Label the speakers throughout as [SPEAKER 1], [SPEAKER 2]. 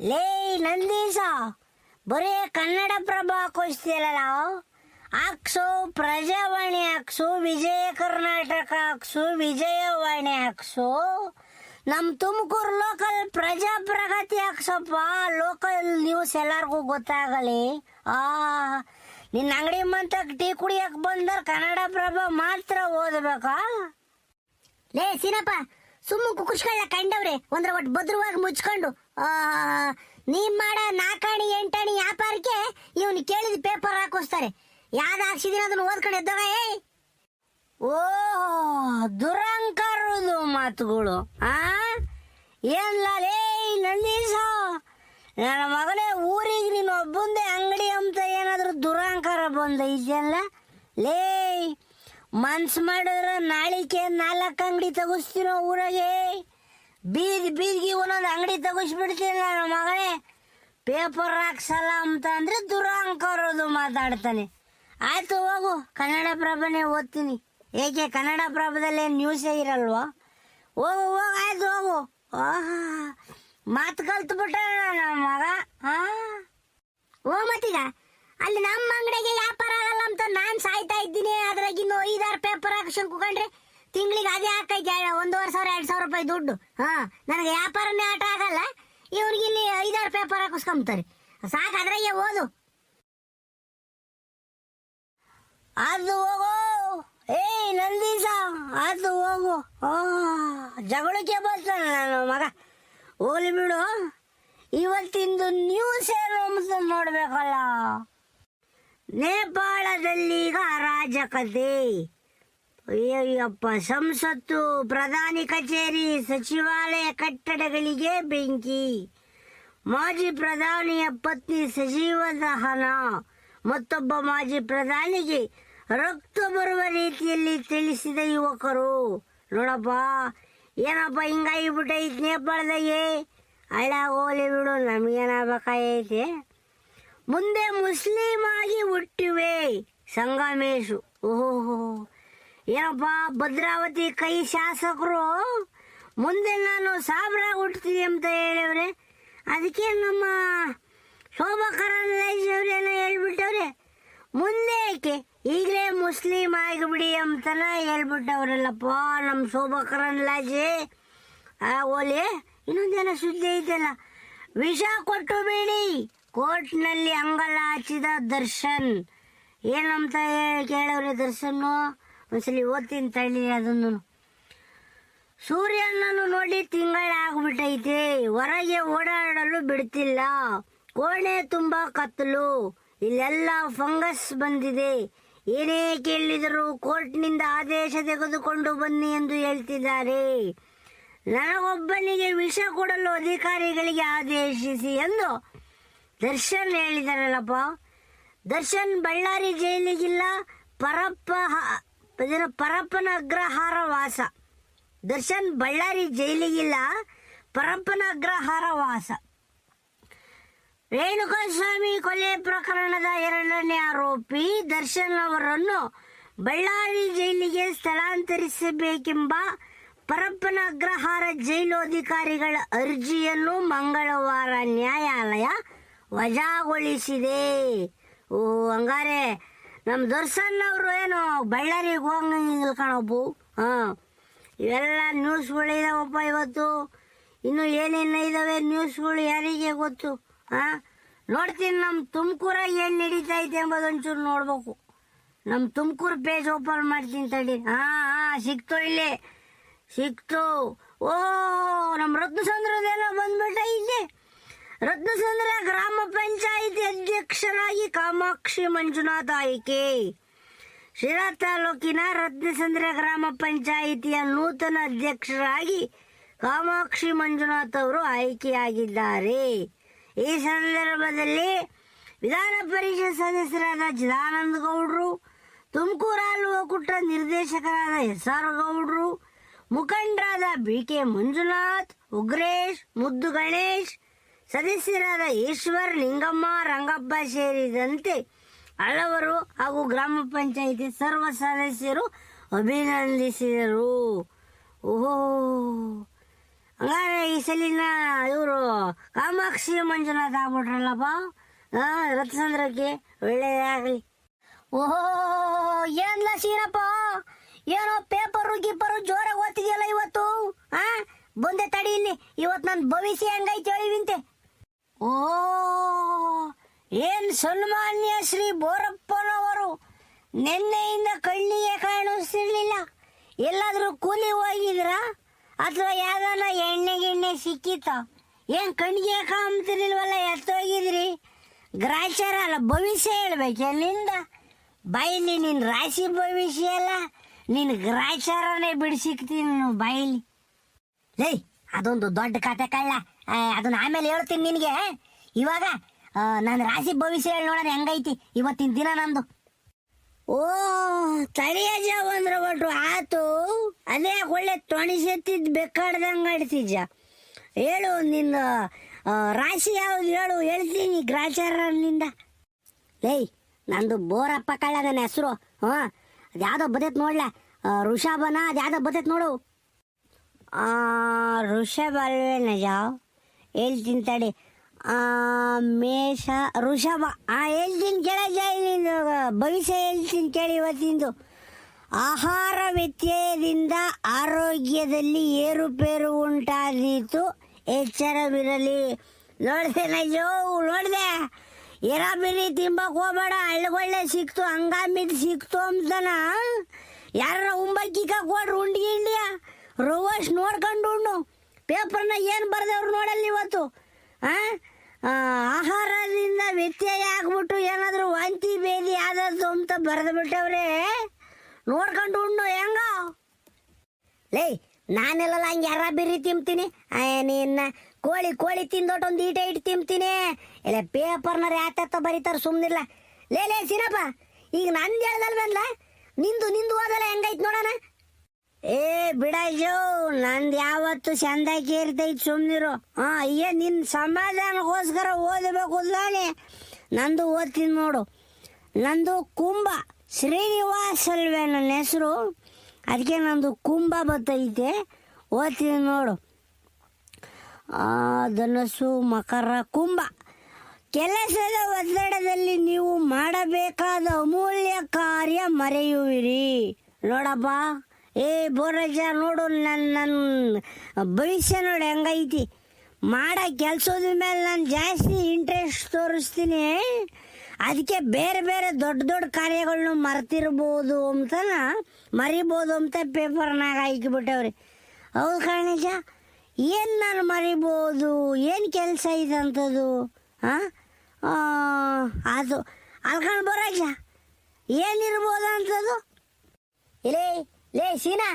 [SPEAKER 1] ಲೇ, ನಂದೀಸ. ಬರೀ ಕನ್ನಡ ಪ್ರಭ ಹಾಕೋಸ್ತಿಯಲ್ಲ ಹಾಕ್ಸು, ಪ್ರಜಾವಾಣಿ ಹಾಕ್ಸು, ವಿಜಯ ಕರ್ನಾಟಕ ಹಾಕ್ಸು, ವಿಜಯವಾಣಿ ಹಾಕ್ಸು. ನಮ್ಮ ತುಮಕೂರು ಲೋಕಲ್ ಪ್ರಜಾ ಪ್ರಗತಿ ಹಾಕ್ಸಪ್ಪ ಲೋಕಲ್ ನ್ಯೂಸ್ ಎಲ್ಲರಿಗೂ ಗೊತ್ತಾಗಲಿ. ಆ, ನಿನ್ನ ಅಂಗಡಿ ಮಂತಕ್ಕೆ ಟೀ ಕುಡಿಯಕ್ಕೆ ಬಂದ್ರೆ ಕನ್ನಡ ಪ್ರಭ ಮಾತ್ರ ಓದಬೇಕಾ? ಲೇ, ಸೀನಪ್ಪ, ಸುಮ್ಮ ಕುಕ್ಕುಸ್ಕೊಳ್ಳ ಕಂಡವ್ರೆ ಒಂದ್ರ ಒಟ್ಟು ಭದ್ರವಾಗಿ ಮುಚ್ಕೊಂಡು. ನೀ ಮಾಡ ನಾಲ್ಕಾಣಿ ಎಂಟಾಣಿ ವ್ಯಾಪಾರಕ್ಕೆ ಇವನು ಕೇಳಿದ ಪೇಪರ್ ಹಾಕೋಸ್ತಾರೆ. ಯಾವ್ದು ಹಾಕ್ಸಿದೀನಿ ಅದನ್ನ ಓದ್ಕೊಂಡು ಎದ್ದಾಗ ಏ ಓ, ದುರಂಕಾರದು ಮಾತುಗಳು, ಆ? ಏನ್ಲ ಲೇ ನಂದೀಸ ನನ್ನ ಮಗನೇ ಊರಿಗೆ ನೀನು ಒಬ್ಬಂದೆ ಅಂಗಡಿ ಅಂತ ಏನಾದರೂ ದುರಂಕಾರ ಎಲ್ಲ ಲೇಯ್ ಮನ್ಸು ಮಾಡಿದ್ರೆ ನಾಳಿಕೆ ನಾಲ್ಕು ಅಂಗಡಿ ತಗಸ್ತೀನೋ ಊರಾಗೆ ಬೀದಿ ಬೀದಿಗೆ ಒಂದೊಂದು ಅಂಗಡಿ ತಗೋಸ್ಬಿಡ್ತೀನಿ ನನ್ನ ಮಗನೇ. ಪೇಪರ್ ಹಾಕ್ಸಲ್ಲ ಅಂತ ಅಂದ್ರೆ ದುರಂಕಾರದು ಮಾತಾಡ್ತಾನೆ. ಆಯ್ತು ಹೋಗು, ಕನ್ನಡ ಪ್ರಭನೇ ಓದ್ತೀನಿ. ಏಕೆ ಕನ್ನಡ ಪ್ರಭದಲ್ಲಿ ನ್ಯೂಸೇ ಇರಲ್ವಾ? ಹೋಗು ಹೋಗು, ಆಯ್ತು ಹೋಗು. ಆಹಾ, ಮಾತು ಕಲ್ತ್ಬಿಟ್ಟ ನಮ್ಮ ಮಗ. ಹಾ ಓ, ಮತ್ತೀಗ, ಅಲ್ಲಿ ನಮ್ಮ ಅಂಗಡಿಗೆ ವ್ಯಾಪಾರ ಆಗಲ್ಲ ಅಂತ ನಾನು ಸಾಯ್ತಾ ಇದ್ದೀನಿ ಅದ್ರಾಗಿನ್ನು ಐದಾರು ಪೇಪರ್ ಹಾಕ್ಸ್ಕೊಂಡ್ ತಿಂಗಳಿಗೆ ಅದೇ ಹಾಕೈತೆ ಒಂದೂವರೆ ಸಾವಿರ, ಎರಡು ಸಾವಿರ ರೂಪಾಯಿ ದುಡ್ಡು. ಹಾ, ನನಗೆ ವ್ಯಾಪಾರನೇ ಆಟ ಆಗಲ್ಲ. ಇವ್ರಿಗೆ ಇಲ್ಲಿ ಐದಾರು ಪೇಪರ್ ಹಾಕಿಸ್ಕೊಂಬ್ತಾರೆ ಸಾಕು, ಅದ್ರಾಗೆ ಓದು. ಅದು ಹೋಗು. ಏಯ್, ನಂದೀಸ, ಅದು ಹೋಗು. ಜಗಳಕ್ಕೆ ಬರ್ತಾನೆ ನಾನು, ಮಗ. ಹೋಗ್ಲಿ ಬಿಡು. ಇವತ್ತಿಂದು ನ್ಯೂಸ್ ಏನು ಅಂತ ನೋಡ್ಬೇಕಲ್ಲ. ಈಗ ಅರಾಜಕತೆ. ಅಯ್ಯಪ್ಪ ಸಂಸತ್ತು, ಪ್ರಧಾನಿ ಕಚೇರಿ, ಸಚಿವಾಲಯ ಕಟ್ಟಡಗಳಿಗೆ ಬೆಂಕಿ. ಮಾಜಿ ಪ್ರಧಾನಿಯ ಪತ್ನಿ ಸಜೀವ ದಹನ ಮತ್ತೊಬ್ಬ ಮಾಜಿ ಪ್ರಧಾನಿಗೆ ರಕ್ತ ಬರುವ ರೀತಿಯಲ್ಲಿ ತಿಳಿಸಿದ ಯುವಕರು. ನೋಡಪ್ಪ, ಏನಪ್ಪ ಹಿಂಗಾಗಿಬಿಟ್ಟೈತಿ ನೇಪಾಳದಾಗೆ ಹಳ ಹೋಲಿ ಬಿಡು ನಮಗೇನಾಗಬೇಕಾಗೈತೆ ಮುಂದೆ ಮುಸ್ಲಿಂ ಆಗಿ ಹುಟ್ಟಿವೆ, ಸಂಗಮೇಶು. ಓಹೋ ಏನಪ್ಪ, ಭದ್ರಾವತಿ ಕೈ ಶಾಸಕರು? ಮುಂದೆ ನಾನು ಸಾಬ್ರ ಹುಟ್ತೀನಿ ಅಂತ ಹೇಳಿವ್ರೆ. ಅದಕ್ಕೆ ನಮ್ಮ ಶೋಭಾ ಕರಂದ್ಲಾಜೆ ಅವ್ರೇನೋ ಹೇಳ್ಬಿಟ್ಟವ್ರೆ. ಮುಂದೆ ಏಕೆ ಈಗಲೇ ಮುಸ್ಲಿಂ ಆಗಿಬಿಡಿ ಅಂತನ ಹೇಳ್ಬಿಟ್ಟವ್ರಲ್ಲಪ್ಪ ನಮ್ಮ ಶೋಭಾ ಆ, ಓಲಿ, ಇನ್ನೊಂದೇನ ಸುದ್ದಿ ಐತಲ್ಲ? ವಿಷ ಕೊಟ್ಟು ಬೇಡಿ. ಕೋರ್ಟ್ನಲ್ಲಿ ಅಂಗಲ ಹಚ್ಚಿದ ದರ್ಶನ್. ಏನಂತ ಕೇಳವ್ರೆ ದರ್ಶನ್ ಒಂದ್ಸಲಿ ಓದ್ತೀನಿ ತಳ್ಳಿ ಅದನ್ನು. ಸೂರ್ಯನನ್ನು ನೋಡಿ ತಿಂಗಳಾಗ್ಬಿಟ್ಟೈತೆ. ಹೊರಗೆ ಓಡಾಡಲು ಬಿಡ್ತಿಲ್ಲ. ಕೋಣೆ ತುಂಬಾ ಕತ್ತಲು. ಇಲ್ಲೆಲ್ಲ ಫಂಗಸ್ ಬಂದಿದೆ. ಏನೇ ಕೇಳಿದರೂ ಕೋರ್ಟ್ನಿಂದ ಆದೇಶ ತೆಗೆದುಕೊಂಡು ಬನ್ನಿ ಎಂದು ಹೇಳ್ತಿದ್ದಾರೆ. ನನಗೊಬ್ಬನಿಗೆ ವಿಷ ಕೊಡಲು ಅಧಿಕಾರಿಗಳಿಗೆ ಆದೇಶಿಸಿ ಎಂದು ದರ್ಶನ್ ಹೇಳಿದಾರಲ್ಲಪ್ಪ. ದರ್ಶನ್ ಬಳ್ಳಾರಿ ಜೈಲಿಗಿಲ್ಲ, ಪರಪ್ಪ ಇದರ ಪರಪ್ಪನ ಅಗ್ರಹಾರ ವಾಸ ದರ್ಶನ್ ಬಳ್ಳಾರಿ ಜೈಲಿಗಿಲ್ಲ ಪರಪ್ಪನ ಅಗ್ರಹಾರ ವಾಸ ರೇಣುಕಾಸ್ವಾಮಿ ಕೊಲೆ ಪ್ರಕರಣದ ಎರಡನೇ ಆರೋಪಿ ದರ್ಶನ್ ಅವರನ್ನು ಬಳ್ಳಾರಿ ಜೈಲಿಗೆ ಸ್ಥಳಾಂತರಿಸಬೇಕೆಂಬ ಪರಪ್ಪನ ಅಗ್ರಹಾರ ಜೈಲು ಅಧಿಕಾರಿಗಳ ಅರ್ಜಿಯನ್ನು ಮಂಗಳವಾರ ನ್ಯಾಯಾಲಯ ವಜಾಗೊಳಿಸಿದೆ. ಓ ಹಂಗಾರೆ ನಮ್ಮ ದರ್ಶನ್ ಅವರು ಏನು, ಬಳ್ಳಾರಿಗೆ ಹೋಗಂಗಿಲ್ಲ ಕಣಪ್ಪು. ಹಾಂ. ಇವೆಲ್ಲ ನ್ಯೂಸ್ಗಳಿದಾವಪ್ಪ ಇವತ್ತು. ಇನ್ನು ಏನೇನು ಇದಾವೆ ನ್ಯೂಸ್ಗಳು ಯಾರಿಗೆ ಗೊತ್ತು? ಹಾಂ? ನೋಡ್ತೀನಿ ನಮ್ಮ ತುಮಕೂರಾಗ ಏನು ನಡೀತಾ ಐತೆ ಎಂಬುದೊಂಚೂರು ನೋಡ್ಬೇಕು. ನಮ್ಮ ತುಮಕೂರು ಪೇಜ್ ಓಪನ್ ಮಾಡ್ತೀನಿ ತಡಿ. ಹಾಂ ಹಾಂ, ಸಿಕ್ತು ಇಲ್ಲಿ. ಸಿಕ್ತು. ಓ ನಮ್ಮ ರತ್ನಸಂದ್ರದೇನೋ ಬಂದ್ಬಿಟ್ಟ ಇಲ್ಲಿ. ರತ್ನಸಂದ್ರ ಗ್ರಾಮ ಪಂಚಾಯಿತಿ ಅಧ್ಯಕ್ಷರಾಗಿ ಕಾಮಾಕ್ಷಿ ಮಂಜುನಾಥ ಆಯ್ಕೆ. ಶಿರಾ ತಾಲೂಕಿನ ರತ್ನಸಂದ್ರ ಗ್ರಾಮ ಪಂಚಾಯಿತಿಯ ನೂತನ ಅಧ್ಯಕ್ಷರಾಗಿ ಕಾಮಾಕ್ಷಿ ಮಂಜುನಾಥ್ ಅವರು ಆಯ್ಕೆಯಾಗಿದ್ದಾರೆ. ಈ ಸಂದರ್ಭದಲ್ಲಿ ವಿಧಾನ ಪರಿಷತ್ ಸದಸ್ಯರಾದ ಚಿದಾನಂದ ಗೌಡ್ರು, ತುಮಕೂರು ಹಾಲು ಒಕ್ಕೂಟ ನಿರ್ದೇಶಕರಾದ ಎಸ್ ಆರ್ ಗೌಡ್ರು, ಮುಖಂಡರಾದ ಬಿ ಕೆ ಮಂಜುನಾಥ್, ಉಗ್ರೇಶ್, ಮುದ್ದು ಗಣೇಶ್ ಸದಸ್ಯರಾದ ಈಶ್ವರ್, ಲಿಂಗಮ್ಮ, ರಂಗಪ್ಪ ಸೇರಿದಂತೆ ಹಲವರು ಹಾಗೂ ಗ್ರಾಮ ಪಂಚಾಯಿತಿ ಸರ್ವ ಸದಸ್ಯರು ಅಭಿನಂದಿಸಿದರು. ಓಹೋ! ಹಂಗಾರೆ ಈ ಸಲಿನ ಇವರು ಕಾಮಾಕ್ಷಿ ಮಂಜುನಾಥ ಆಗ್ಬಿಟ್ರಲ್ಲಪ್ಪ? ರಥಸಂದ್ರಕ್ಕೆ ಒಳ್ಳೆಯದಾಗಲಿ. ಓಹೋ! ಏನ್ಲ ಸೀನಪ್ಪ ಏನೋ ಪೇಪರು ಗೀಪರು ಜೋರಾಗಿ ಓದ್ತಿದ್ಯಲ್ಲ ಇವತ್ತು? ಹಾ ಬಂದೆ ತಡಿ ಇಲ್ಲಿ. ಇವತ್ತು ನನ್ನ ಭವಿಷ್ಯ ಹೆಂಗೈತೆ ಹೇಳಿವಿಂತೆ ಓ, ಏನ್ ಸನ್ಮಾನ್ಯ ಶ್ರೀ ಬೋರಪ್ಪನವರು? ನಿನ್ನೆಯಿಂದ ಕಣ್ಣಿಗೆ ಕಾಣಿಸ್ತಿರ್ಲಿಲ್ಲ. ಎಲ್ಲಾದ್ರೂ ಕೂಲಿ ಹೋಗಿದ್ರ? ಅಥವಾ ಯಾವ್ದಾನ ಎಣ್ಣೆ ಗಿಣ್ಣೆ ಸಿಕ್ಕಿತ್ತ? ಏನ್ ಕಣ್ಣಿಗೆ ಕಾಣ್ತಿರ್ಲಿಲ್ವಲ್ಲ, ಎತ್ತೋಗಿದ್ರಿ? ಗ್ರಾಚಾರ ಅಲ್ಲ, ಭವಿಷ್ಯ ಹೇಳ್ಬೇಕು ಎಲ್ಲಿಂದ ಬಾಯಿಲಿ, ನಿನ್ ರಾಶಿ ಭವಿಷ್ಯ ಅಲ್ಲ, ನಿನ್ ಗ್ರಾಚಾರನೇ ಬಿಡಿಸಿಕ್ತೀನಿ ಬಾಯಿಲಿ. ಲೈ, ಅದೊಂದು ದೊಡ್ಡ ಕತೆ ಕಳ್ಳ. ಅದನ್ನ ಆಮೇಲೆ ಹೇಳ್ತೀನಿ ನಿನಗೆ. ಇವಾಗ ನನ್ನ ರಾಶಿ ಭವಿಷ್ಯ ಹೇಳಿ ನೋಡೋಣ ಹೆಂಗೈತಿ ಇವತ್ತಿನ ದಿನ ನಂದು. ಓ ತಳಿಯಜ ಅಂದ್ರೆ ಒಟ್ಟು ಆತು, ಅದೇ ಒಳ್ಳೆ ತೊಣಿಸೆತ್ತಿದ್ ಬೆಕ್ಕಾಡ್ದಂಗೆ ಆಡ್ತಿಜ್ಜ. ಹೇಳು, ನಿನ್ನ ರಾಶಿ ಯಾವ್ದು ಹೇಳು, ಹೇಳ್ತೀನಿ ಗ್ರಾಚಾರನಿಂದ ಏಯ್ ನಂದು ಬೋರಪ್ಪ ಕಳ್ಳ ನನ್ನ ಹೆಸರು, ಹಾಂ ಅದ್ಯಾವುದೋ ಬದೈತ್ ನೋಡ್ಲ ಋಷಭನ ಅದ್ಯಾವುದೋ ಬದೈತ್ ನೋಡು. ಋಷಭ ಅಲ್ವೇ ನಜ? ಹೇಳ್ತೀನಿ ತಡಿ. ಮೇಷ ಋಷಭ ಆ ಹೇಳ್ತೀನಿ ನಿಂದು ಭವಿಷ್ಯ ಹೇಳ್ತೀನಿ ಕೇಳಿ ಇವತ್ತಿಂದು. ಆಹಾರ ವ್ಯತ್ಯಯದಿಂದ ಆರೋಗ್ಯದಲ್ಲಿ ಏರುಪೇರು ಉಂಟಾದೀತು. ಎಚ್ಚರವಿರಲಿ. ನೋಡಿದೆ, ನಯ್ಯೋ, ನೋಡಿದೆ. ಎರಾಬಿರಿ ತಿಂಬಕ್ ಹೋಗ್ಬೇಡ. ಹಳ್ಳಿಗೊಳ್ಳೆ ಸಿಕ್ತು, ಹಂಗಾಮಿದ್ ಸಿಕ್ತು ಅಂತನ. ಯಾರ ಉಂಬಕ್ಕಿಕ್ಕ ಕೊಡ್ರು ಇಂಡಿಯಾ? ರೋವಸ್ ನೋಡ್ಕೊಂಡು ಪೇಪರ್ನ ಏನು ಬರೆದವ್ರು ನೋಡಲ್ಲ ಇವತ್ತು? ಆಹಾರದಿಂದ ವ್ಯತ್ಯಯ ಆಗ್ಬಿಟ್ಟು ಏನಾದರೂ ವಾಂತಿ ಬೇದಿ ಆದದ್ದು ಅಂತ ಬರೆದು ಬಿಟ್ಟವ್ರೆ ನೋಡ್ಕೊಂಡು ಉಣ್ಣು, ಹೆಂಗ? ಲೇ ನಾನೆಲ್ಲ ಹಂಗೆ ಯಾರ ಬಿರಿ ತಿಂತೀನಿ ನಿನ್ನ ಕೋಳಿ ಕೋಳಿ ತಿಂದೊಟ್ಟು ಒಂದು ಈಟ ಇಟ್ಟು ತಿಂಬ್ತೀನಿ. ಇಲ್ಲ ಪೇಪರ್ನವ್ರು ಯಾತತ್ತ ಬರೀತಾರ ಸುಮ್ಮನಿಲ್ಲ ಲೇ ಲೇ ಸಿನಪ್ಪ ಈಗ ನಂದು ಹೇಳ್ದಲ್ವಲ್ಲ ನಿಂದು ನಿಂದು ಓದಲ್ಲ ಹೆಂಗೈತ್ ನೋಡೋಣ? ಏ ಬಿಡಾಯ್ಜೋ ನಂದ್ ಯಾವತ್ತು ಚಂದಾಗಿ ಇರ್ತೈತಿ ಸುಮ್ನಿರು. ಹಾ ಅಯ್ಯ ನಿನ್ ಸಮಾಧಾನಕ್ಕೋಸ್ಕರ ಓದಬೇಕು ತಾನೆ ನಂದು ಓದ್ತೀನಿ ನೋಡು. ನಂದು ಕುಂಭ ಶ್ರೀನಿವಾಸ್ ಅಲ್ವೇ ನನ್ನ ಹೆಸರು ಅದಕ್ಕೆ ನಂದು ಕುಂಭ ಬತ್ತೈತೆ ಓದ್ತೀನಿ ನೋಡು. ಧನಸ್ಸು, ಮಕರ, ಕುಂಭ. ಕೆಲಸದ ಒತ್ತಡದಲ್ಲಿ ನೀವು ಮಾಡಬೇಕಾದ ಅಮೂಲ್ಯ ಕಾರ್ಯ ಮರೆಯುವಿರಿ. ನೋಡಪ್ಪ. ಏ, ಬೋರಜ್ಜ, ನೋಡು ನನ್ನ ನನ್ನ ಭವಿಷ್ಯ ನೋಡಿ, ಹೆಂಗೈತಿ. ಮಾಡೋ ಕೆಲಸದ ಮೇಲೆ ನಾನು ಜಾಸ್ತಿ ಇಂಟ್ರೆಸ್ಟ್ ತೋರಿಸ್ತೀನಿ. ಅದಕ್ಕೆ ಬೇರೆ ಬೇರೆ ದೊಡ್ಡ ದೊಡ್ಡ ಕಾರ್ಯಗಳನ್ನ ಮರ್ತಿರ್ಬೋದು ಅಂತನ ಮರಿಬೋದು ಅಂತ ಪೇಪರ್ನಾಗ ಹಾಕಿಬಿಟ್ಟವ್ರಿ. ಹೌದು ಕಾರಣಜ? ಏನು ನಾನು ಮರಿಬೋದು? ಏನು ಕೆಲಸ ಇದೆ ಅಂಥದ್ದು ಹಾಂ ಅದು. ಅಲ್ಕೊಂಡು ಬರೋಜ ಏನಿರ್ಬೋದು ಅಂಥದ್ದು ಲೇ ಲೇ ಸೀನಾ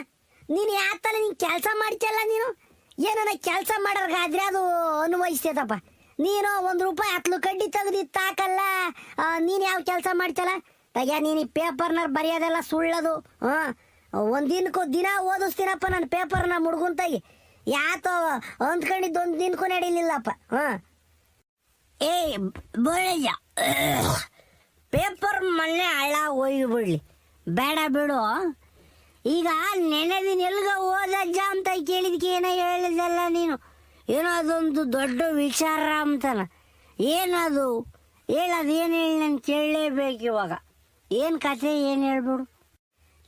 [SPEAKER 1] ನೀನು ಯಾತಲ್ಲ ನೀನು ಕೆಲಸ ಮಾಡ್ತಿಯಲ್ಲ ನೀನು? ಏನನ್ನ ಕೆಲಸ ಮಾಡೋರ್ಗಾದ್ರೆ ಅದು ಅನ್ವಯಿಸ್ತೇತಪ್ಪ ನೀನು ಒಂದು ರೂಪಾಯಿ ಹತ್ಲು ಕಡ್ಡಿ ತೆಗ್ದಿತ್ತು ತಾಕಲ್ಲ. ನೀನು ಯಾವ ಕೆಲಸ ಮಾಡ್ತಲ್ಲ ತಗ್ಯ, ನೀನು ಈ ಪೇಪರ್ನ ಬರೆಯೋದೆಲ್ಲ ಸುಳ್ಳದು. ಹಾಂ ಒಂದಿನಕ್ಕೂ ದಿನಕ್ಕೂ ದಿನ ಓದಿಸ್ತೀನಪ್ಪ ನನ್ನ ಪೇಪರ್ನ ಮುಡ್ಗುಂತಾಗಿ. ಯಾತೋ ಅಂದ್ಕೊಂಡಿದ್ದು ಒಂದು ದಿನಕ್ಕೂ ನಡೀಲಿಲ್ಲಪ್ಪ. ಹಾಂ ಏ ಬಳಯ್ಯ ಪೇಪರ್ ಮೊನ್ನೆ ಹಳ್ಳ ಹೋಗಿ ಬಿಡ್ಲಿ ಬೇಡ ಬಿಡು. ಈಗ ನೆನೆದಿನ ಎಲ್ಗ ಓದಜ್ಜ ಅಂತ ಕೇಳಿದ್ಕೆ ಏನೋ ಹೇಳಿದಲ್ಲ ನೀನು? ಏನೋ ಅದೊಂದು ದೊಡ್ಡ ವಿಚಾರ ಅಂತನ. ಏನದು? ಹೇಳದು, ಏನು ಹೇಳಿ ನಾನು ಕೇಳಲೇಬೇಕು ಇವಾಗ. ಏನು ಕತೆ ಏನು ಹೇಳ್ಬಿಡು?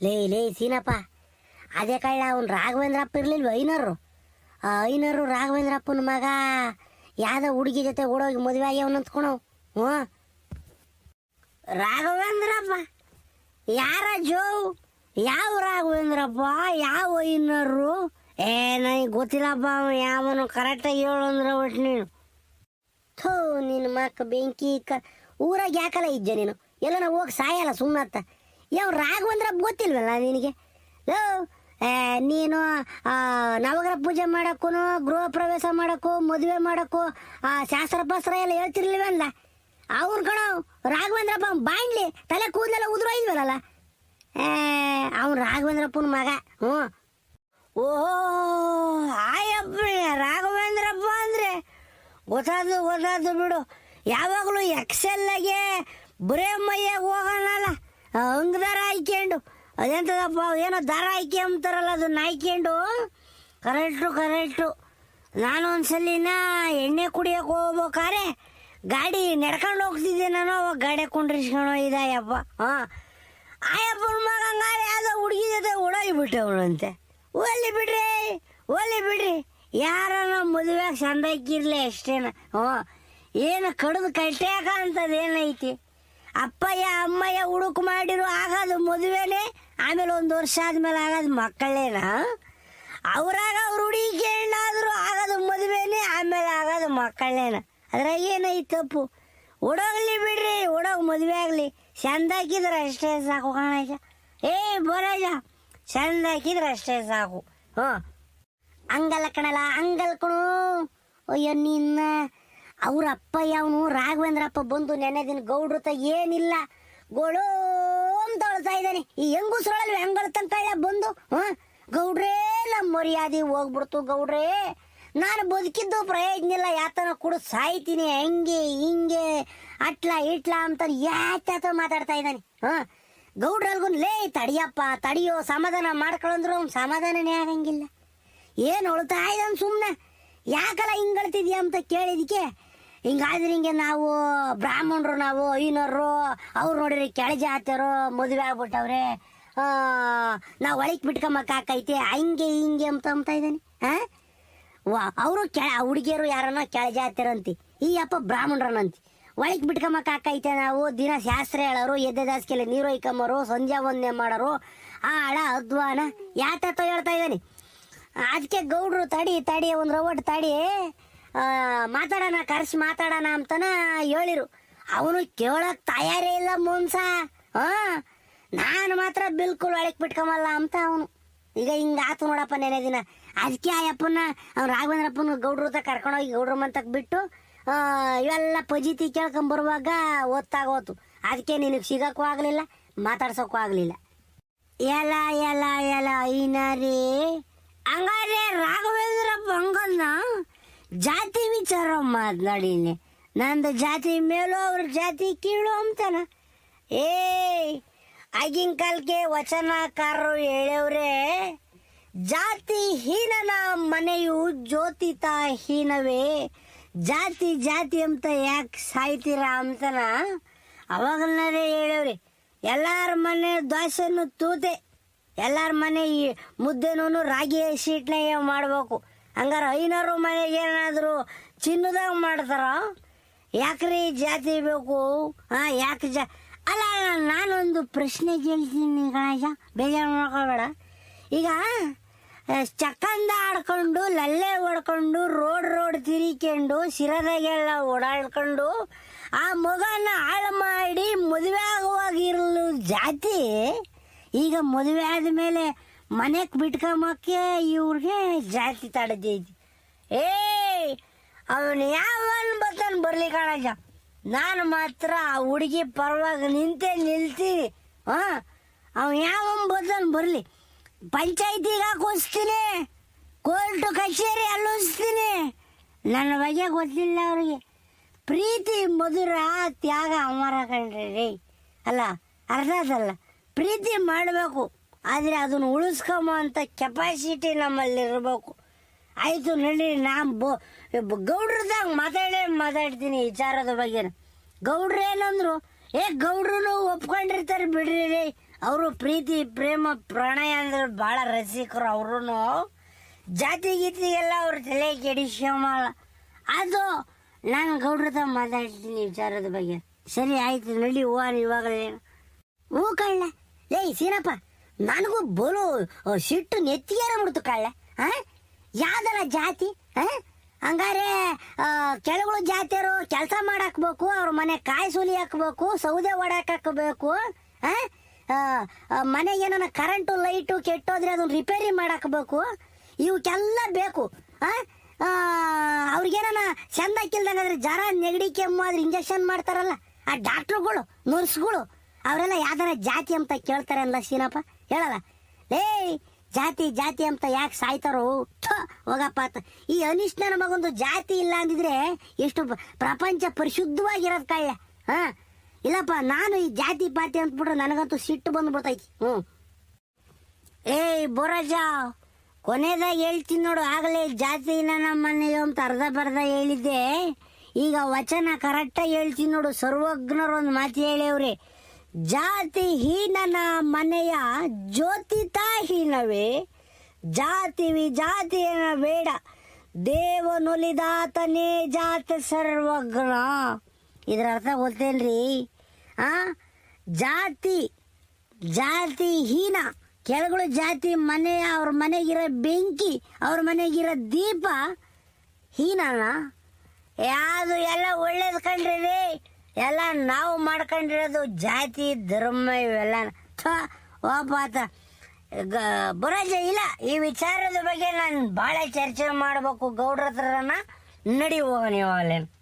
[SPEAKER 1] ಲೇ ಲೇ, ಸೀನಪ್ಪ. ಅದೇ ಕಳ್ಳ, ಅವನು ರಾಘವೇಂದ್ರಪ್ಪ ಇರಲಿಲ್ವ, ಐನರು? ಆ, ಐನರು ರಾಘವೇಂದ್ರಪ್ಪನ ಮಗ ಯಾವುದೋ ಹುಡುಗಿ ಜೊತೆ ಓಡೋಗಿ ಮದುವೆ ಆಗ್ಯಾವನ ಅಂತ್ಕೊಣವ್ ಹ್ಞೂ ರಾಘವೇಂದ್ರಪ್ಪ? ಯಾರ ಜೋ? ಯಾವ ರಾಘವೇಂದ್ರಪ್ಪ ಯಾವ ಇನ್ನರು ಏ ನನಗೆ ಗೊತ್ತಿಲ್ಲಪ್ಪ ಯಾವನು ಕರೆಕ್ಟಾಗಿ ಹೇಳು ಅಂದ್ರೆ ಒಟ್ಟು ನೀನು. ಥೋ ನಿನ್ನ ಮಕ್ಕ ಬೆಂಕಿ ಕ ಊರಾಗ ಯಾಕಲ್ಲ ಇದ್ದೆ ನೀನು? ಎಲ್ಲ ಹೋಗಿ ಸಾಯಲ್ಲ ಸುಮ್ಮನತ್ತ ಯಾವ ರಾಘವೇಂದ್ರಪ್ಪ ಗೊತ್ತಿಲ್ವಲ್ಲ ನಿನಗೆ? ಲೋ ನೀನು ನವಗ್ರಹ ಪೂಜೆ ಮಾಡೋಕ್ಕೂ ಗೃಹ ಪ್ರವೇಶ ಮಾಡೋಕ್ಕೂ, ಮದುವೆ ಮಾಡೋಕ್ಕೂ, ಆ, ಶಾಸ್ತ್ರ ಪಾಸ್ತ್ರ ಎಲ್ಲ ಹೇಳ್ತಿರ್ಲಿಲ್ವಲ್ಲ ಅವ್ರ ಕಣ ರಾಘವೇಂದ್ರಪ್ಪ ಬಾಂಡ್ಲಿ ತಲೆ ಕೂದಲೆಲ್ಲ ಉದುರೋಯ್ವಲ್ಲ ಅವ್ನು ರಾಘವೇಂದ್ರಪ್ಪನ ಮಗ. ಹ್ಞೂ. ಓಹೋ, ಆಯಪ್ಪ, ರಾಘವೇಂದ್ರಪ್ಪ ಅಂದ್ರೆ ಗೊತ್ತಾದು ಗೊತ್ತಾದು ಬಿಡು. ಯಾವಾಗಲೂ ಎಕ್ಸೆಲ್ಲಾಗೆ ಬರೇ ಮೈಯಾಗ ಹೋಗೋಣಲ್ಲ ಹಂಗದಾರ ಹಾಯ್ಕೊಂಡು. ಅದೆಂತದಪ್ಪ, ಏನೋ ದಾರ ಹಾಕಿ ಅಂತಾರಲ್ಲ ಅದನ್ನ ಹಾಕ್ಕೊಂಡು ಕರೆಕ್ಟು ಕರೆಕ್ಟು. ನಾನು ಒಂದ್ಸಲಿನ ಎಣ್ಣೆ ಕುಡಿಯಕ್ಕೆ ಹೋಗ್ಬೇಕಾರೆ ಗಾಡಿ ನಡ್ಕೊಂಡು ಹೋಗ್ತಿದ್ದೆ ನಾನು, ಅವಾಗ ಗಾಡಿ ಕುಂಡ್ರಿಸ್ಕೊಂಡು ಇದಾಯಪ್ಪ ಹಾಂ. ಆಯಪ್ಪನ ಮಗ ಹಂಗಾರೆ ಯಾವುದೋ ಹುಡುಗಿ ಜೊತೆ ಓಡೋಗ್ಬಿಟ್ಟವಳಂತೆ. ಒಲ್ಲಿ ಬಿಡ್ರಿ ಒಲ್ಲಿ ಬಿಡ್ರಿ. ಯಾರನ ಮದುವೆ ಚಂದ ಇಕ್ಕಿರ್ಲಿ ಅಷ್ಟೇನ. ಹ್ಞೂ, ಏನು ಕಡ್ದು ಕಟ್ಟ್ಯಾಕ ಅಂತದ್ ಏನೈತಿ? ಅಪ್ಪಯ್ಯ, ಅಮ್ಮಯ್ಯ ಹುಡುಕು ಮಾಡಿರು ಆಗೋದು ಮದುವೆನೇ ಆಮೇಲೆ ಒಂದು ವರ್ಷ ಆದ್ಮೇಲೆ ಆಗೋದು ಮಕ್ಕಳೇನ? ಅವ್ರಾಗ ಅವ್ರ ಹುಡುಗಿ ಏನಾದ್ರು ಆಗೋದು ಮದುವೆನೇ ಆಮೇಲೆ ಆಗೋದು ಮಕ್ಕಳೇನ? ಅದ್ರಾಗ ಏನೈತಿ ತಪ್ಪು? ಹುಡೋಗ್ಲಿ ಬಿಡ್ರಿ ಹುಡೋಗ್ ಮದುವೆ ಆಗಲಿ. ಚಂದ ಹಾಕಿದ್ರೆ ಅಷ್ಟೇ ಸಾಕು ಕಾಣಜ ಏ, ಬೋರಾಜ ಚಂದ ಹಾಕಿದ್ರೆ ಅಷ್ಟೇ ಸಾಕು. ಹ್ಞೂ. ಹಂಗಲ್ಲ ಕಣಲ್ಲ ಅಂಗಲ್ ಕಣು. ಅಯ್ಯೋ, ನಿನ್ನ ಅವ್ರ ಅಪ್ಪ ಯಾವನು? ರಾಘವೇಂದ್ರಪ್ಪ ಬಂದು ನೆನೆ ದಿನ ಗೌಡ್ರ ಏನಿಲ್ಲ. ಗೋಳೋ ಅಂತ ಇದ್ದಾನೆ. ಈ ಹೆಂಗುಸ್ರೊಳಲ್ಲಿ ಹೆಂಗಳ್ತಂತ ಬಂದು, ಹ್ಞೂ. ಗೌಡ್ರೇ ನಮ್ಮ ಮರ್ಯಾದೆ ಹೋಗ್ಬಿಡ್ತು ಗೌಡ್ರೇ. ನಾನು ಬದುಕಿದ್ದು ಪ್ರಯೋಜನ ಇಲ್ಲ. ಯಾತನ ಕುಡು, ಸಾಯ್ತೀನಿ. ಹಂಗೆ, ಹಿಂಗೆ, ಅಟ್ಲ, ಇಟ್ಲ ಅಂತ ಯಾತ ಮಾತಾಡ್ತಾ ಇದ್ದಾನೆ. ಹ? ಗೌಡ್ರಲ್ಗೂ ಲೇ, ತಡಿಯಪ್ಪ, ತಡಿಯೋ ಸಮಾಧಾನ ಮಾಡ್ಕೊಳಂದ್ರು ಅವ್ನು ಸಮಾಧಾನನೇ ಆಗಂಗಿಲ್ಲ. ಏನು ಹೊಳ್ತಾ ಇದ್ದಾನೆ ಸುಮ್ಮನೆ ಯಾಕಲ್ಲ ಹಿಂಗಳ್ತಿದ್ಯಾ ಅಂತ ಕೇಳಿದಕ್ಕೆ ಹಿಂಗಾದ್ರೆ ಹಿಂಗೆ ನಾವು ಬ್ರಾಹ್ಮಣರು, ನಾವು ಐನರು ಅವ್ರು ನೋಡಿರಿ ಕೆಳ ಜಾತಿಯರು ಮದುವೆ ಆಗ್ಬಿಟ್ಟವ್ರೆ. ನಾವು ಒಳಗೆ ಬಿಟ್ಕೊಂಬಕ್ಕಾಕೈತೆ ಹಂಗೆ, ಹಿಂಗೆ ಅಂತ ಅಂತ ಇದ್ದಾನೆ. ಹಾಂ? ಅವರು ಕೆಳ, ಹುಡುಗಿಯರು ಯಾರನ್ನ ಕೆಳ ಜಾತಿಯರಂತಿ ಈ ಅಪ್ಪ ಬ್ರಾಹ್ಮಣರನಂತಿ ಒಳಗೆ ಬಿಟ್ಕೊಂಬಕ್ಕಾಕೈತೆ ನಾವು, ದಿನ ಶಾಸ್ತ್ರ ಹೇಳೋರು, ಎದ್ದೆ ದಾಸ್ಕೆಲ್ಲ ನೀರು ಒಯ್ಕೊಂಬರು ಸಂಜೆ ಒಂದೇ ಮಾಡೋರು ಆ ಹಳ ಅದ್ವಾನ ಯಾತತ್ವ ಹೇಳ್ತಾ ಇದ್ದಾನೆ. ಅದಕ್ಕೆ ಗೌಡ್ರು ತಡಿ ತಡಿ, ಒಂದು ರವಟ್ ತಡಿ ಮಾತಾಡೋಣ, ಕರ್ಸಿ ಮಾತಾಡೋಣ ಅಂತನ ಹೇಳಿರು. ಅವನು ಕೇಳಕ್ ತಯಾರೇ ಇಲ್ಲ ಮುನ್ಸ. ಹಾ ನಾನು ಮಾತ್ರ ಬಿಲ್ಕುಲ್ ಒಳಕ್ ಬಿಟ್ಕೊಂಬಲ್ಲ ಅಂತ ಅವನು. ಈಗ ಹಿಂಗಾತು ನೋಡಪ್ಪ ನೆನೆ ದಿನ. ಅದಕ್ಕೆ ಆ ಅಪ್ಪನ ರಾಘವೇಂದ್ರಪ್ಪನ ಗೌಡ್ರ ಹತ್ರ ಕರ್ಕೊಂಡೋಗಿ ಗೌಡ್ರ ಮಂತಕ್ ಬಿಟ್ಟು ಇವೆಲ್ಲ ಪಜಿತಿ ಕೇಳ್ಕೊಂಬರುವಾಗ ಓದ್ತಾಗೋತು ಅದಕ್ಕೆ ನಿನಗೆ ಸಿಗಕ್ಕೂ ಆಗಲಿಲ್ಲ, ಮಾತಾಡ್ಸೋಕ್ಕೂ ಆಗಲಿಲ್ಲ. ಎಲ ಎಲ ಎಲ ಐನಾರಿ ಹಂಗಾರೆ ರಾಘವೇಂದ್ರಪ್ಪ ಹಂಗನ್ನ ಜಾತಿ ವಿಚಾರ ಮಾತನಾಡಿನಿ ನಂದು ಜಾತಿ ಮೇಲೂ ಅವ್ರ ಜಾತಿ ಕೀಳು ಅಂತಾನ. ಏ ಆಗಿನ ಕಾಲಕ್ಕೆ ವಚನಕಾರರು ಹೇಳವ್ರೆ ಜಾತಿ ಹೀನನ ಮನೆಯು ಜ್ಯೋತಿತ ಹೀನವೇ. ಜಾತಿ ಜಾತಿ ಅಂತ ಯಾಕೆ ಸಾಯ್ತೀರಾ ಅಂತನ ಅವಾಗಲೇ ಹೇಳವ್ರಿ ಎಲ್ಲಾರ ಮನೆ ದೋಸೆನು ತೂತೆ ಎಲ್ಲಾರ ಮನೆ ಈ ಮುದ್ದೆನೂ ರಾಗಿ ಶೀಟ್ನೇ ಮಾಡ್ಬೇಕು. ಹಂಗಾರ ಐನೂರು ಮನೆಗೆ ಏನಾದರೂ ಚಿನ್ನದಾಗ ಮಾಡ್ತಾರ? ಯಾಕ್ರಿ ಜಾತಿ ಬೇಕು? ಹಾ ಯಾಕೆ ಜಾ ಅಲ್ಲ ಅಲ್ಲ, ನಾನೊಂದು ಪ್ರಶ್ನೆ ಕೇಳ್ತೀನಿ ಗಣೇಶ ಬೇಜಾರು ಮಾಡ್ಕೋಬೇಡ. ಈಗ ಆ, ಚಕ್ಕಂದ ಆಡ್ಕೊಂಡು ಲಲ್ಲೆ ಹೊಡ್ಕೊಂಡು ರೋಡ್ ರೋಡ್ ತಿರಿಕೊಂಡು ಸಿರದಾಗೆಲ್ಲ ಓಡಾಡ್ಕೊಂಡು ಆ ಮಗನ ಹಾಳು ಮಾಡಿ ಮದುವೆ ಆಗುವಾಗಿರಲು ಜಾತಿ ಈಗ ಮದುವೆ ಆದಮೇಲೆ ಮನೆಗೆ ಬಿಟ್ಕೊಂಬಕ್ಕೆ ಇವ್ರಿಗೆ ಜಾತಿ ತಡೆದೈತಿ ಏಯ್ ಅವನು ಯಾವನ್ ಬರ್ತಾನೆ ಬರ್ಲಿ ಕಾಣಜ ನಾನು ಮಾತ್ರ ಆ ಹುಡುಗಿ ಪರವಾಗಿ ನಿಂತೆ ನಿಲ್ತೀನಿ. ಹಾಂ ಅವನು ಯಾವನ್ ಬರ್ತಾನೆ ಬರಲಿ. ಪಂಚಾಯತಿಗೆ ಹಾಕೋಸ್ತೀನಿ. ಕೋರ್ಟು, ಕಚೇರಿ ಅಲ್ಲಿಸ್ತೀನಿ. ನನ್ನ ಬಗ್ಗೆ ಗೊತ್ತಿಲ್ಲ ಅವ್ರಿಗೆ. ಪ್ರೀತಿ, ಮಧುರ, ತ್ಯಾಗ, ಅಮರ ಕಣ್ರಿ ರೀ. ಅಲ್ಲ ಪ್ರೀತಿ ಮಾಡಬೇಕು. ಆದರೆ ಅದನ್ನು ಉಳಿಸ್ಕೊಂಬೋ ಅಂತ ಕೆಪಾಸಿಟಿ ನಮ್ಮಲ್ಲಿ ಇರಬೇಕು. ಆಯಿತು ನಡಿ ನಾನು ಬ- ಗೌಡ್ರದಾಗ ಮಾತಾಡೇ, ಮಾತಾಡ್ತೀನಿ ವಿಚಾರದ ಬಗ್ಗೆ ಗೌಡ್ರು ಏನಂದ್ರು ಏ ಗೌಡ್ರು ಒಪ್ಕೊಂಡಿರ್ತಾರೆ ಬಿಡ್ರಿ ರೀ. ಅವರು ಪ್ರೀತಿ, ಪ್ರೇಮ, ಪ್ರಣಯ ಅಂದ್ರೆ ಭಾಳ ರಸಿಕರು ಅವರು ಜಾತಿ ಗೀತಿಗೆಲ್ಲ ಅವ್ರ ತಲೆ ಕೆಡಿಸ್ಕೊಂಬಲ್ಲ ಅದು ನಾನು ಗೌಡ್ರದ ಮಾತಾಡ್ತೀನಿ ವಿಚಾರದ ಬಗ್ಗೆ. ಸರಿ, ಆಯ್ತು, ನಡಿ, ಹೂವ ಇವಾಗಲೇ. ಹೂ ಕಳ್ಳ. ಏಯ್ ಸೀನಪ್ಪ, ನನಗೂ ಬಲು ಸಿಟ್ಟು ನೆತ್ತಿಗೇರ ಬಿಡ್ತು ಕಳ್ಳ ಹಾ ಯಾವ್ದಲ್ಲ ಜಾತಿ ಹಂಗಾರೆ ಕೆಳಗಳು ಜಾತಿಯರು ಕೆಲಸ ಮಾಡಾಕ್ಬೇಕು, ಅವ್ರ ಮನೆ ಕಾಯಿ ಸುಲಿ ಹಾಕ್ಬೇಕು ಸೌದೆ ಒಡಾಕ್ ಹಾಕಬೇಕು ಹಾ ಆ, ಏನನ ಕರೆಂಟು ಲೈಟು ಕೆಟ್ಟೋದ್ರೆ ಅದನ್ನ ರಿಪೇರಿ ಮಾಡಾಕಬೇಕು. ಇವಕ್ಕೆಲ್ಲ ಬೇಕು. ಅವ್ರಿಗೇನ ಆ, ಅವ್ರಿಗೇನಾನ ಚಂದ ಕಿಲ್ದಂಗಾದ್ರೆ ಜರ ನೆಗಡಿ ಕೆಮ್ಮು ಆದ್ರೆ ಇಂಜೆಕ್ಷನ್ ಮಾಡ್ತಾರಲ್ಲ ಆ ಡಾಕ್ಟ್ರುಗಳು ನರ್ಸ್ಗಳು ಅವರೆಲ್ಲ ಯಾವ್ದಾರ ಜಾತಿ ಅಂತ ಕೇಳ್ತಾರೆ ಅಲ್ಲ ಸೀನಪ್ಪ. ಹೇಳಲ್ಲ. ಲೇ ಜಾತಿ ಜಾತಿ ಅಂತ ಯಾಕೆ ಸಾಯ್ತಾರೋ? ಹೋಗಪ್ಪ ಅಂತ. ಈ ಅನಿಷ್ಟ ನಮಗೊಂದು ಮಗೊಂದು ಜಾತಿ ಇಲ್ಲ ಅಂದಿದ್ರೆ ಎಷ್ಟು ಪ್ರಪಂಚ ಪರಿಶುದ್ಧವಾಗಿರೋದು ಕಳ್ಳೆ ಹಾ ಇಲ್ಲಪ್ಪ, ನಾನು ಈ ಜಾತಿ ಪಾತಿ ಅಂತಬಿಟ್ರೆ ನನಗಂತೂ ಸಿಟ್ಟು ಬಂದು ಬಿಡ್ತೈತಿ ಹ್ಞೂ ಏಯ್ ಬೋರಾಜ ಕೊನೆದಾಗ ಹೇಳ್ತೀನಿ ನೋಡು, ಆಗಲೇ ಜಾತಿನ ನಮ್ಮ ಮನೆಗೆ ಅಂತ ಅರ್ಧ ಬರ್ಧ ಹೇಳಿದ್ದೆ. ಈಗ ವಚನ ಕರೆಕ್ಟಾಗಿ ಹೇಳ್ತೀನಿ ನೋಡು, ಸರ್ವಜ್ಞರು ಒಂದು ಮಾತು ಹೇಳಿವ್ರಿ ಜಾತಿ ಹೀನನ ಮನೆಯ ಜ್ಯೋತಿತಾಹೀನವೇ, ಜಾತಿ ವಿಜಾತಿಯನ ಬೇಡ. ದೇವನೊಲಿದಾತನೇ ಜಾತ ಸರ್ವಜ್ಞ. ಇದರ ಅರ್ಥ ಗೊತ್ತೇನ್ರಿ? ಆ, ಜಾತಿ ಜಾತಿ ಹೀನ ಕೆಳಗಳು ಜಾತಿ, ಮನೆ, ಅವ್ರ ಮನೆಗಿರೋ ಬೆಂಕಿ, ಅವ್ರ ಮನೆಗಿರೋ ದೀಪ. ಹೀನನ ಯಾವುದು ಎಲ್ಲ ಒಳ್ಳೇದು ಕಂಡ್ರಿ ಎಲ್ಲ ನಾವು ಮಾಡ್ಕೊಂಡಿರೋದು ಜಾತಿ, ಧರ್ಮ ಇವೆಲ್ಲ. ಓಪಾತ ಗ, ಬರೋಜ, ಇಲ್ಲ, ಈ ವಿಚಾರದ ಬಗ್ಗೆ ನಾನು ಭಾಳ ಚರ್ಚೆ ಮಾಡಬೇಕು. ಗೌಡ್ರ ಹತ್ರನ ನಡಿ ಹೋಗೋಣ ಇವಾಗಲೇನು